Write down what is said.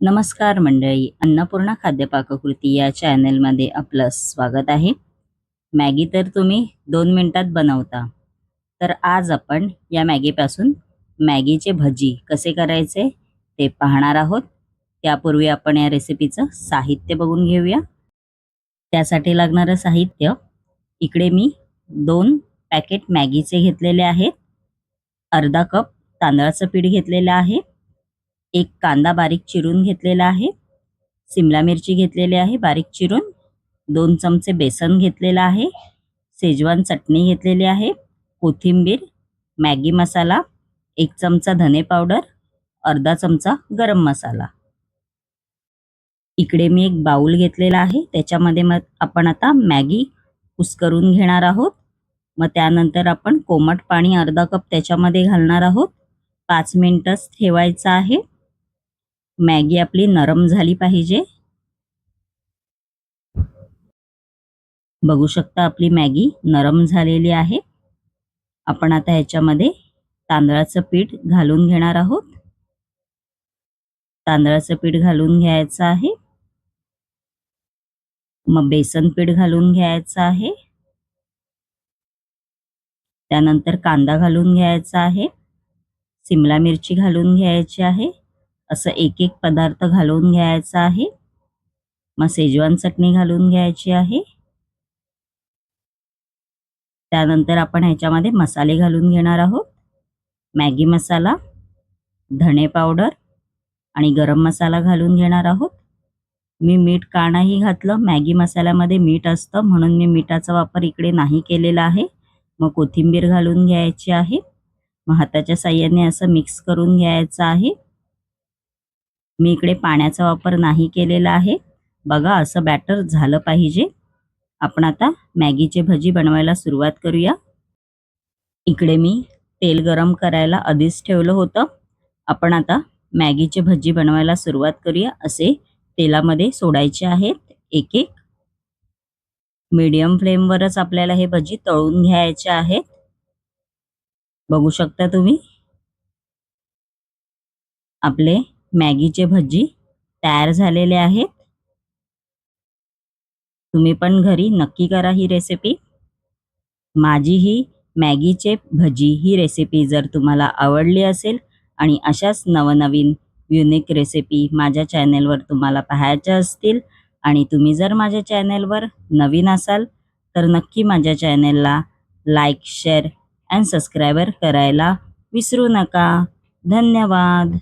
नमस्कार मंडळी अन्नपूर्णा खाद्यपाककृती या चॅनलमध्ये आपलं स्वागत आहे. मॅगी तर तुम्ही दोन मिनटात बनवता. तर आज आपण या मॅगीपासून मॅगीचे भजी कसे करायचे ते पाहणार आहोत. त्यापूर्वी आपण या रेसिपीचं साहित्य बघून घेऊया. त्यासाठी लागणारं साहित्य इकडे मी दोन पॅकेट मॅगीचे घेतलेले आहेत. अर्धा कप तांदळाचं पीठ घेतलेलं आहे. एक कांदा बारीक चिरून घेतलेला आहे. सिमला मिरची घेतलेली आहे बारीक चिरून. दोन चमचे बेसन घेतलेलं आहे. शेजवान चटणी घेतलेली आहे. कोथिंबीर मॅगी मसाला एक चमचा धने पावडर अर्धा चमचा गरम मसाला. इकडे मी एक बाउल घेतलेला आहे. त्याच्यामध्ये मग आपण आता मॅगी कुस्करून घेणार आहोत. मग त्यानंतर आपण कोमट पाणी अर्धा कप त्याच्यामध्ये घालणार आहोत. पाच मिनटंच ठेवायचं आहे. मॅगी आपली नरम झाली पाहिजे. बघू शकता आपली मॅगी नरम झालेली आहे. आपण आता ह्याच्यामध्ये तांदळाचं पीठ घालून घेणार आहोत. तांदळाचं पीठ घालून घ्यायचं आहे. मग बेसन पीठ घालून घ्यायचं आहे. त्यानंतर कांदा घालून घ्यायचा आहे. सिमला मिरची घालून घ्यायची आहे. असं एक एक पदार्थ घालून घ्यायचा आहे. मग शेजवान चटणी घालून घ्यायची आहे. त्यानंतर आपण ह्याच्यामध्ये मसाले घालून घेणार आहोत. मॅगी मसाला धणे पावडर आणि गरम मसाला घालून घेणार आहोत. मी मीठ का नाही घातलं. मॅगी मसाल्यामध्ये मीठ असतं म्हणून मी मिठाचा वापर इकडे नाही केलेला आहे. मग कोथिंबीर घालून घ्यायची आहे. मग हाताच्या साह्याने असं मिक्स करून घ्यायचं आहे. मी इकडे पाण्याचा वापर नाही केलेला आहे. बघा असं बॅटर झालं पाहिजे. आपण आता मॅगीचे भजी बनवायला सुरुवात करूया. इकडे मी तेल गरम करायला आधीच ठेवलं होतं. आपण आता मॅगीचे भजी बनवायला सुरुवात करूया. असे तेलामध्ये सोडायचे आहेत. एक एक मीडियम फ्लेमवरच आपल्याला हे भजी तळून घ्यायचे आहेत. बघू शकता तुम्ही? आपले मॅगीचे भजी तयार झालेले आहेत. तुम्ही पण घरी नक्की करा ही रेसिपी माझी ही मॅगीचे भजी ही रेसिपी जर तुम्हाला आवडली असेल आणि अशाच नवनवीन युनिक रेसिपी माझ्या चॅनेलवर तुम्हाला पाहायच्या असतील आणि तुम्ही जर माझ्या चॅनेलवर नवीन असाल तर नक्की माझ्या चॅनेलला लाईक शेअर अँड सबस्क्रायबर करायला विसरू नका. धन्यवाद.